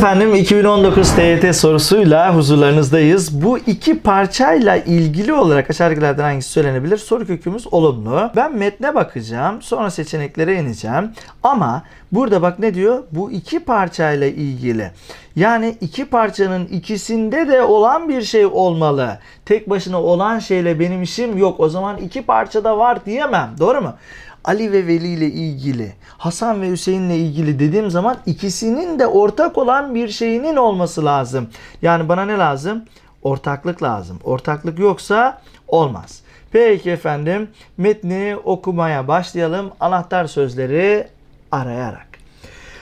efendim 2019 TYT sorusuyla huzurlarınızdayız. Bu iki parçayla ilgili olarak aşağıdakilerden hangisi söylenebilir? Soru kökümüz olumlu. Ben metne bakacağım. Sonra seçeneklere ineceğim. Ama burada bak ne diyor? Bu iki parçayla ilgili. Yani iki parçanın ikisinde de olan bir şey olmalı. Tek başına olan şeyle benim işim yok. O zaman iki parçada var diyemem. Doğru mu? Ali ve Veli ile ilgili, Hasan ve Hüseyin ile ilgili dediğim zaman ikisinin de ortak olan bir şeyinin olması lazım. Yani bana ne lazım? Ortaklık lazım. Ortaklık yoksa olmaz. Peki efendim metni okumaya başlayalım. Anahtar sözleri arayarak.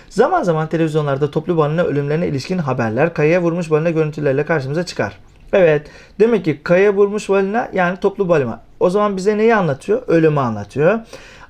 Zaman zaman televizyonlarda toplu balina ölümlerine ilişkin haberler kayaya vurmuş balina görüntülerle karşımıza çıkar. Evet. Demek ki kayaya vurmuş balina yani toplu balina. O zaman bize neyi anlatıyor? Ölümü anlatıyor.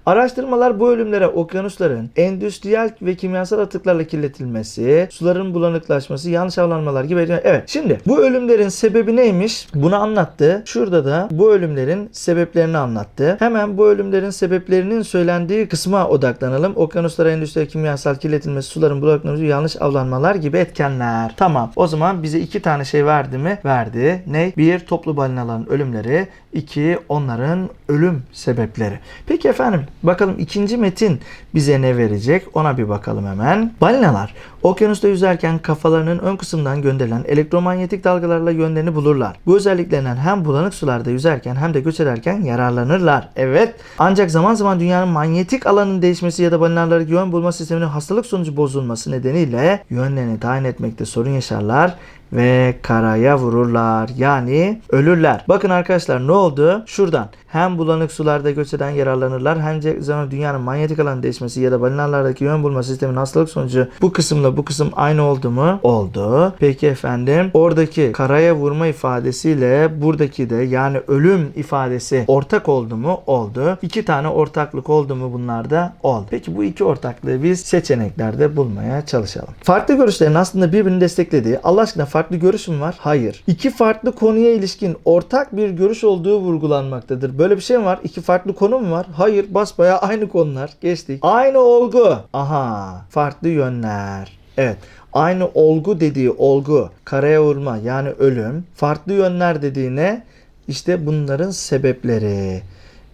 Araştırmalar bu ölümlere okyanusların endüstriyel ve kimyasal atıklarla kirletilmesi, suların bulanıklaşması, yanlış avlanmalar gibi. Evet şimdi bu ölümlerin sebebi neymiş? Bunu anlattı. Şurada da bu ölümlerin sebeplerini anlattı. Hemen bu ölümlerin sebeplerinin söylendiği kısma odaklanalım. Okyanuslara endüstriyel kimyasal kirletilmesi, suların bulanıklaşması, yanlış avlanmalar gibi etkenler. Tamam. O zaman bize iki tane şey verdi mi? Verdi. Ne? Bir toplu balinaların ölümleri. iki onların ölüm sebepleri. Peki efendim bakalım ikinci metin bize ne verecek? Ona bir bakalım hemen. Balinalar okyanusta yüzerken kafalarının ön kısımdan gönderilen elektromanyetik dalgalarla yönlerini bulurlar. Bu özelliklerinden hem bulanık sularda yüzerken hem de göç ederken yararlanırlar. Evet. Ancak zaman zaman dünyanın manyetik alanının değişmesi ya da balinaların yön bulma sisteminin hastalık sonucu bozulması nedeniyle yönlerini tayin etmekte sorun yaşarlar ve karaya vururlar. Yani ölürler. Bakın arkadaşlar ne oldu? Şuradan hem bulanık sularda göç eden yararlanırlar hem de zaman dünyanın manyetik alanı değişmesi ya da balinalardaki yön bulma sisteminin hastalık sonucu bu kısımla bu kısım aynı oldu mu? Oldu. Peki efendim oradaki karaya vurma ifadesiyle buradaki de yani ölüm ifadesi ortak oldu mu? Oldu. İki tane ortaklık oldu mu bunlarda? Oldu. Peki bu iki ortaklığı biz seçeneklerde bulmaya çalışalım. Farklı görüşlerin aslında birbirini desteklediği Allah aşkına görüş mü var? Hayır. İki farklı konuya ilişkin ortak bir görüş olduğu vurgulanmaktadır. Böyle bir şey mi var? İki farklı konu mu var? Hayır. Basbayağı aynı konular. Geçtik. Aynı olgu. Aha. Farklı yönler. Evet. Aynı olgu dediği olgu, karaya vurma yani ölüm. Farklı yönler dediğine işte bunların sebepleri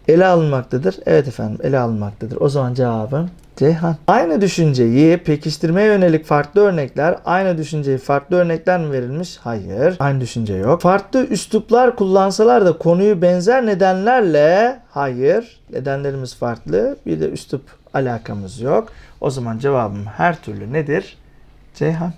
ele alınmaktadır. Evet efendim ele alınmaktadır. O zaman cevabım Ceyhan. Aynı düşünceyi pekiştirmeye yönelik farklı örnekler, aynı düşünceyi farklı örnekler mi verilmiş? Hayır. Aynı düşünce yok. Farklı üsluplar kullansalar da konuyu benzer nedenlerle hayır. Nedenlerimiz farklı. Bir de üslup alakamız yok. O zaman cevabım her türlü nedir? Ceyhan.